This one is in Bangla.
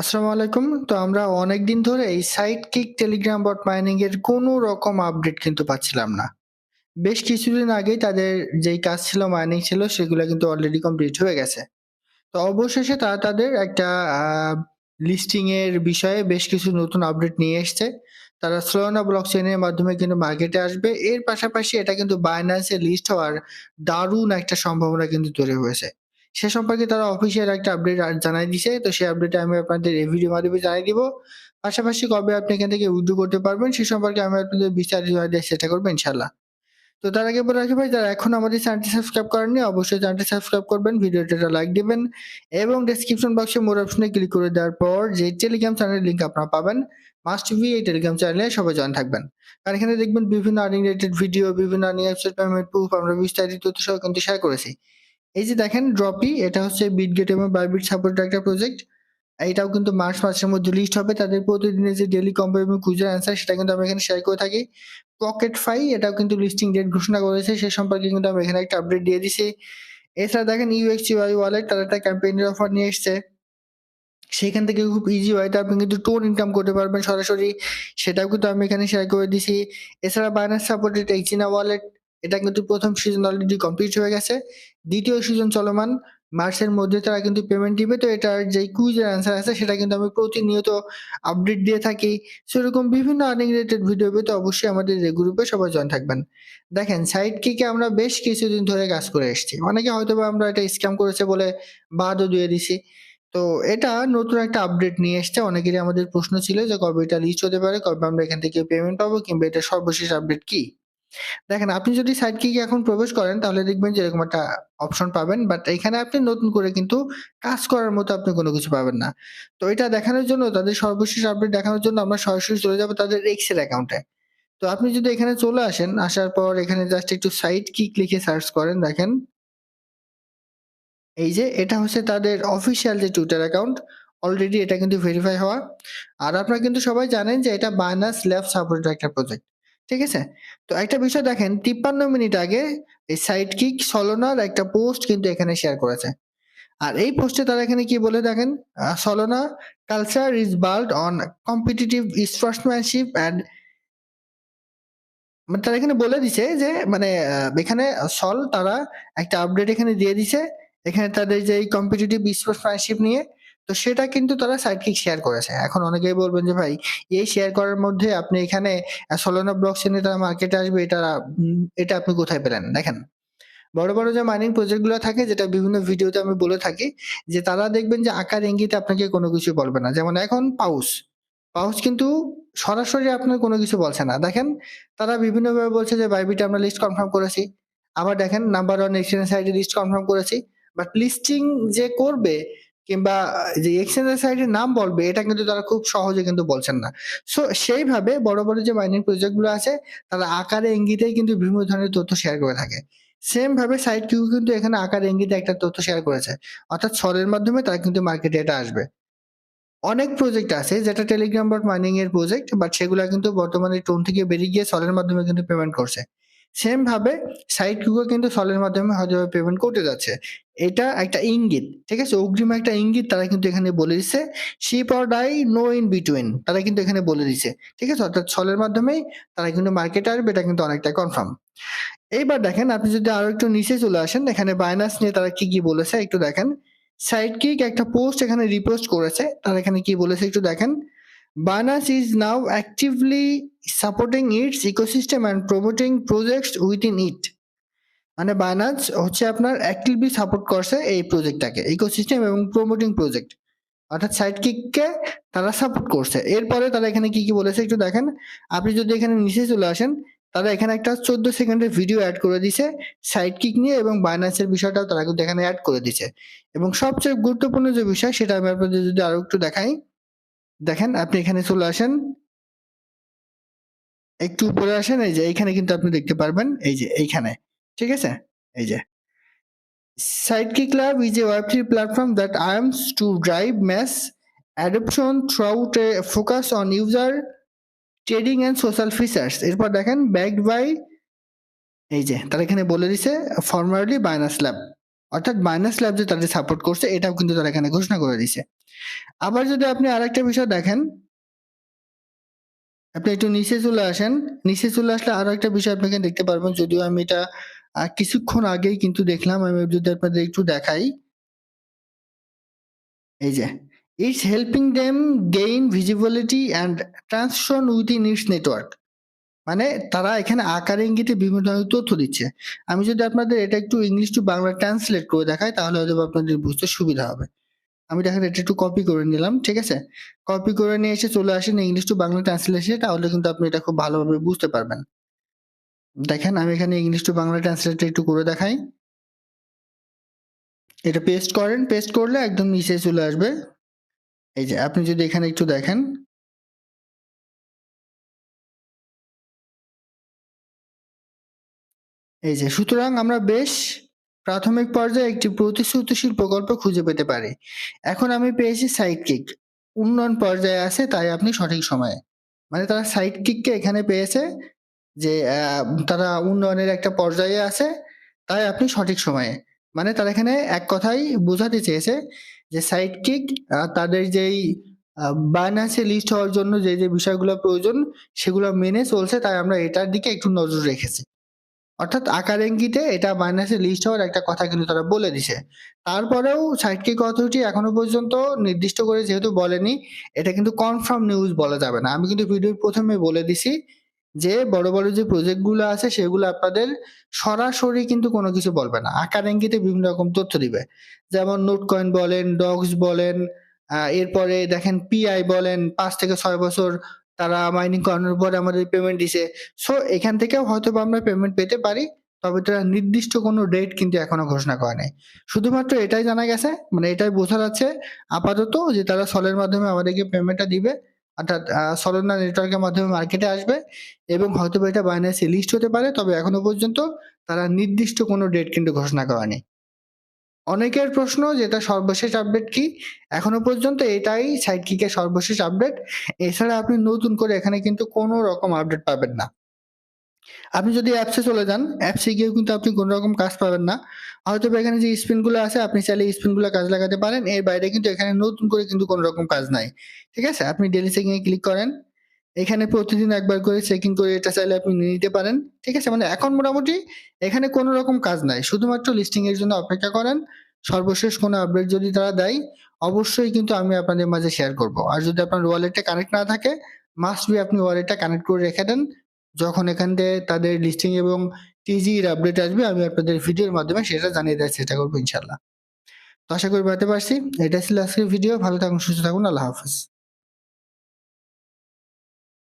আসসালামু আলাইকুম। তো আমরা অনেক দিন ধরে এই Side Kick Telegram bot mining এর কোনো রকম আপডেট কিন্তু পাচ্ছিলাম না। বেশ কিছুদিন আগেই তাদের যেই কাজ ছিল মাইনিং ছিল, সেগুলো কিন্তু অলরেডি কমপ্লিট হয়ে গেছে। তো অবশেষে তারা তাদের একটা লিস্টিং এর বিষয়ে বেশ কিছু নতুন আপডেট নিয়ে এসছে। তারা Solana ব্লকচেইন এর মাধ্যমে কিন্তু মার্কেটে আসবে। এর পাশাপাশি এটা কিন্তু এ লিস্ট হওয়ার দারুণ একটা সম্ভাবনা কিন্তু তৈরি হয়েছে। সে সম্পর্কে তারা অফিসিয়াল একটা আপডেট আ জানায় দিছে। তো সেই আপডেটটা আমি আপনাদের এই ভিডিওর মাধ্যমে জানিয়ে দিব। পাশাপাশি কবে আপনি এখান থেকে উইথড্র করতে পারবেন সে সম্পর্কে আমি আপনাদের বিস্তারিত দেওয়ার চেষ্টা করব ইনশাআল্লাহ। তো তার আগে বলে রাখি ভাই যারা এখনও আমাদের চ্যানেলটি সাবস্ক্রাইব করেননি অবশ্যই চ্যানেলটি সাবস্ক্রাইব করবেন, ভিডিওটা লাইক দিবেন এবং ডেসক্রিপশন বক্সে মোর অপশনে ক্লিক করে দেওয়ার পর যে টেলিগ্রাম চ্যানেলের লিংক আপনারা পাবেন মাস্ট বি এই টেলিগ্রাম চ্যানেলে সবাই জয়েন থাকবেন। আর এখানে দেখবেন বিভিন্ন আর্নিং রিলেটেড ভিডিও, বিভিন্ন আর্নিং ওয়েবসাইট পেমেন্ট প্রুফ আমরা বিস্তারিত তথ্য সহ কিন্তু শেয়ার করেছি। এই যে দেখেন ড্রপি এটা হচ্ছে বিটগেট এবং বাইবিট সাপোর্টেড একটা প্রজেক্ট। এটাও কিন্তু মার্চ মাসের মধ্যে লিস্ট হবে। তাদের প্রতিদিনের যে ডেইলি কম্বো এবং কুইজের অ্যান্সার সেটা কিন্তু আমি এখানে শেয়ার করে থাকি। পকেট ফাই এটাও কিন্তু লিস্টিং ডেট ঘোষণা করেছে সে সম্পর্কে কিন্তু আমি এখানে একটা আপডেট দিয়ে দিছি। এছাড়া দেখেন UXUI ওয়ালেট তারা একটা ক্যাম্পেইনের অফার নিয়ে এসছে। সেখান থেকে খুব ইজি ওয়েতে আপনি কিন্তু টোন ইনকাম করতে পারবেন সরাসরি। সেটাও কিন্তু আমি এখানে শেয়ার করে দিছি। এছাড়া Binance সাপোর্টেড এক্সিনা ওয়ালেট এটা কিন্তু প্রথম সিজন অলরেডি কমপ্লিট হয়ে গেছে। দ্বিতীয় সিজন চলমান। মার্চের মধ্যে তারা কিন্তু পেমেন্ট দিবে। তো এটার যে কুইজের অ্যান্সার আছে সেটা কিন্তু আমি প্রতিনিয়ত আপডেট দিয়ে থাকি। সো এরকম বিভিন্ন আর্নিং রিলেটেড ভিডিও পেতে অবশ্যই আমাদের এই গ্রুপে সবাই জয়েন থাকবেন। দেখেন সাইডকিকে আমরা বেশ কিছুদিন ধরে কাজ করে এসেছি। অনেকে হয়তোবা আমরা এটা স্ক্যাম করেছে বলে বাদও দিয়ে দিছি। তো এটা নতুন একটা আপডেট নিয়ে এসছে। অনেকেরই আমাদের প্রশ্ন ছিল যে কবে এটা লিস্ট হতে পারে, কবে আমরা এখান থেকে পেমেন্ট পাবো কিংবা এটা সর্বশেষ আপডেট কি? দেখেন আপনি যদি সাইডকিকে এখন প্রবেশ করেন তাহলে দেখবেন যে এরকম একটা অপশন পাবেন। বাট এখানে আপনি নতুন করে কিন্তু কাজ করার মতো আপনি কোনো কিছু পাবেন না। তো এটা দেখানোর জন্য তাদের সর্বশেষ আপডেট দেখানোর জন্য আমরা সরাসরি চলে যাব তাদের এর অ্যাকাউন্টে। তো আপনি যদি এখানে চলে আসেন, আসার পর এখানে জাস্ট একটু সাইডকিক লিখে সার্চ করেন দেখেন। এই যে এটা হচ্ছে তাদের অফিসিয়াল যে টুইটার অ্যাকাউন্ট। অলরেডি এটা কিন্তু ভেরিফাই হওয়া। আর আপনারা কিন্তু সবাই জানেন যে এটা Binance Lab সাপোর্টেড একটা প্রজেক্ট। ঠিক আছে? তো একটা বিষয় দেখেন ৫৩ মিনিট আগে এই সাইডকিক Solana র একটা পোস্ট কিন্তু এখানে শেয়ার করেছে। আর এই পোস্টে তারা এখানে কি বলে দেখেন a culture is is on on competitive and মানে তারা এখানে বলে দিছে যে মানে এখানে সল তারা একটা আপডেট এখানে দিয়ে দিছে। এখানে তাদের যে কম্পিটিটিভ স্পোর্টসম্যানশিপ নিয়ে তো সেটা কিন্তু তারা সাইডকিক শেয়ার করেছে। এখন অনেকেই বলবেন যে ভাই এই শেয়ার করার মধ্যে আপনি এখানে আ ব্লক এ তারা মার্কেটে আসবে এটা এটা আপনি কোথায় পেলেন? দেখেন বড়, বড় যে মাইনিং প্রজেক্টগুলো থাকে যেটা বিভিন্ন ভিডিওতে আমি বলে থাকি যে তারা দেখবেন যে আকার ইঙ্গিতে আপনাকে কোনো কিছু বলবে না। যেমন এখন পাউস। পাউস কিন্তু সরাসরি আপনার কোনো কিছু বলছে না। দেখেন তারা বিভিন্নভাবে বলছে যে বাইবিটা আমরা লিস্ট কনফার্ম করেছি। আবার দেখেন নাম্বার ওয়ান এক্সচেঞ্জ সাইডে লিস্ট কনফার্ম করেছি। বাট লিস্টিং যে করবে কিংবা যে এক্সচেঞ্জের সাইটের নাম বলবে এটা কিন্তু তারা খুব সহজে কিন্তু বলছেন না। সো সেইভাবে বড়, বড় যে মাইনিং প্রজেক্টগুলো আছে তারা আকারে ইঙ্গিতেই কিন্তু বিভিন্ন ধরনের তথ্য শেয়ার করে থাকে। সেম ভাবে সাইডকিউ কিন্তু এখানে আকারে ইঙ্গিতে একটা তথ্য শেয়ার করেছে। অর্থাৎ সলের মাধ্যমে তারা কিন্তু মার্কেটে এটা আসবে। অনেক প্রজেক্ট আছে যেটা টেলিগ্রাম বট মাইনিং এর প্রজেক্ট বাট সেগুলা কিন্তু বর্তমানে টোন থেকে বেরিয়ে গিয়ে সলের মাধ্যমে কিন্তু পেমেন্ট করছে। সেম ভাবে সাইডকিউও কিন্তু সলের মাধ্যমে হয়তোবা পেমেন্ট করতে যাচ্ছে। এটা একটা ইঙ্গিত। ঠিক আছে? অগ্রিম একটা ইঙ্গিত তারা কিন্তু এখানে বলে দিচ্ছে। Ship or die no in between তারা কিন্তু এখানে বলে দিছে। ঠিক আছে? অর্থাৎ ছলের মাধ্যমেই তারা কিন্তু মার্কেটে আসবে এটা কিন্তু অনেকটা কনফার্ম। এইবার দেখেন আপনি যদি আরও একটু নিচে চলে আসেন এখানে Binance নিয়ে তারা কি, কি বলেছে একটু দেখেন। সাইডকিক একটা পোস্ট এখানে রিপোস্ট করেছে। তারা এখানে কি বলেছে একটু দেখেন। Binance is now actively supporting its ecosystem and promoting projects within it. মানে Binance হচ্ছে আপনার অ্যাক্টিভলি সাপোর্ট করছে এই প্রজেক্টটাকে ইকোসিস্টেম এবং প্রমোটিং প্রজেক্ট। অর্থাৎ সাইড কিককে তারা সাপোর্ট করছে। এরপরে তারা এখানে কি, কি বলেছে একটু দেখেন। আপনি যদি এখানে নিচে চলে আসেন তারা এখানে একটা ১৪ সেকেন্ডের ভিডিও অ্যাড করে দিছে সাইড কিক নিয়ে এবং এর বিষয়টাও তারা কিন্তু এখানে অ্যাড করে দিছে। এবং সবচেয়ে গুরুত্বপূর্ণ যে বিষয় সেটা আমি আপনাদের যদি আরও একটু দেখাই। দেখেন আপনি এখানে চলে আসেন। একটু উপরে আসেন এই যে এইখানে কিন্তু আপনি দেখতে পারবেন এই যে এইখানে। ঠিক আছে? এই যে। Sidekick club is a web three platform that aims to drive mass adoption through out a focus on user trading and social features এরপর দেখেন ব্যাক বাই এই যে, তারা এখানে বলে দিছে ফর্মারলি বাইনাস ল্যাব অর্থাৎ বাইনাস ল্যাব যে তাদের সাপোর্ট করছে, এটাও কিন্তু তারা এখানে ঘোষণা করে দিছে। আবার যদি আপনি আর একটা বিষয় দেখেন, আপনি একটু নিচে চলে আসেন, নিচে চলে আসলে আরও একটা বিষয় আপনি দেখতে পারবেন, যদিও আমি এটা আ কিছুক্ষণ আগেই কিন্তু দেখলাম। আমি যদি আপনাদের একটু দেখাই। এই যে, "It's helping them gain visibility and traction within its network মানে তারা এখানে আকার ইঙ্গিতে বিভিন্ন ধরনের তথ্য দিচ্ছে। আমি যদি আপনাদের এটা একটু ইংলিশ টু বাংলা ট্রান্সলেট করে দেখাই তাহলে হয়তো আপনাদের বুঝতে সুবিধা হবে। আমি দেখেন এটা একটু কপি করে নিলাম। ঠিক আছে? কপি করে নিয়ে এসে চলে আসেন ইংলিশ টু বাংলা ট্রান্সলেশন তাহলে কিন্তু আপনি এটা খুব ভালোভাবে বুঝতে পারবেন। দেখেন, আমি এখানে ইংলিশ টু বাংলা ট্রান্সলেটটা একটু করে দেখাই। এটা পেস্ট করেন। পেস্ট করলে একদম নিচে চলে আসবে। এই যে, আপনি যদি এখানে একটু দেখেন। এই যে, সুতরাং আমরা বেশ প্রাথমিক পর্যায়ে একটি প্রতিশ্রুতিশীল প্রকল্প খুঁজে পেতে পারি। এখন আমি পেয়েছি সাইডকিক। উন্নয়ন পর্যায়ে আছে, তাই আপনি সঠিক সময়ে। মানে তারা সাইডকিককে এখানে পেয়েছে যে তারা উন্নয়নের একটা পর্যায়ে আছে তাই আপনি সঠিক সময়ে। মানে তারা এখানে এক কথাই বোঝাতে চেয়েছে যে সাইডকিক আ তাদের যেই আ বাইন্যান্সে লিস্ট হওয়ার জন্য যে, যে বিষয়গুলো প্রয়োজন সেগুলো মেনে চলছে তাই আমরা এটার দিকে একটু নজর রেখেছি। অর্থাৎ আকার ইঙ্গিতে এটা বাইন্যান্সে লিস্ট হওয়ার একটা কথা কিন্তু তারা বলে দিছে। তারপরেও সাইডকিক অথরিটি এখনও পর্যন্ত নির্দিষ্ট করে যেহেতু বলেনি, এটা কিন্তু কনফার্ম নিউজ বলা যাবে না। আমি কিন্তু ভিডিওর প্রথমে বলে দিছি যে বড়, বড় যে প্রজেক্টগুলো আছে সেগুলো আপনাদের সরাসরি কিন্তু কোনো কিছু বলবে না। আকার ইঙ্গিতে বিভিন্ন রকম তথ্য দিবে। যেমন নোট কয়েন বলেন, ডগস বলেন, এরপরে দেখেন পিআই বলেন পাঁচ থেকে ছয় বছর তারা মাইনিং করানোর পরে আমাদের পেমেন্ট দিছে। সো এখান থেকেও হয়তোবা আমরা পেমেন্ট পেতে পারি। তবে তারা নির্দিষ্ট কোনো ডেট কিন্তু এখনও ঘোষণা করে নাই। শুধুমাত্র এটাই জানা গেছে মানে এটাই বোঝা যাচ্ছে আপাতত যে তারা সলের মাধ্যমে আমাদেরকে পেমেন্টটা দিবে। অর্থাৎ সলনা নেটওয়ার্কের মাধ্যমে মার্কেটে আসবে এবং হয়তো এটা বাইন্যান্সে লিস্ট হতে পারে। তবে এখনও পর্যন্ত তারা নির্দিষ্ট কোনো ডেট কিন্তু ঘোষণা করেনি। অনেকের প্রশ্ন যে এটা সর্বশেষ আপডেট কি? এখনও পর্যন্ত এটাই সাইডকিকের সর্বশেষ আপডেট। এছাড়া আপনি নতুন করে এখানে কিন্তু কোনো রকম আপডেট পাবেন না। আপনি যদি অ্যাপসে চলে যান, অ্যাপসে গিয়েও কিন্তু আপনি কোনো রকম কাজ পাবেন না। হয়তোবা এখানে যে স্পিনগুলো আছে আপনি চাইলে এই স্পিনগুলো কাজে লাগাতে পারেন। এর বাইরে কিন্তু এখানে নতুন করে কিন্তু কোনো রকম কাজ নাই। ঠিক আছে? আপনি ডেলি চেকিং এ ক্লিক করেন। এখানে প্রতিদিন একবার করে চেকিং করে এটা চাইলে আপনি নিতে পারেন। ঠিক আছে? মানে এখন মোটামুটি এখানে কোনো রকম কাজ নাই। শুধুমাত্র লিস্টিং এর জন্য অপেক্ষা করেন। সর্বশেষ কোনো আপডেট যদি তারা দেয়, অবশ্যই কিন্তু আমি আপনাদের মাঝে শেয়ার করব। আর যদি আপনার ওয়ালেটটা কানেক্ট না থাকে, মাস্ট বি আপনি ওয়ালেটটা কানেক্ট করে রেখে দেন। যখন এখান থেকে তাদের লিস্টিং এবং টিজির আপডেট আসবে আমি আপনাদের ভিডিওর মাধ্যমে সেটা জানিয়ে দেওয়ার চেষ্টা করব ইনশাল্লাহ তো আশা করি পারছি। এটা ছিল আজকের ভিডিও। ভালো থাকুন, সুস্থ থাকুন। আল্লাহ হাফেজ।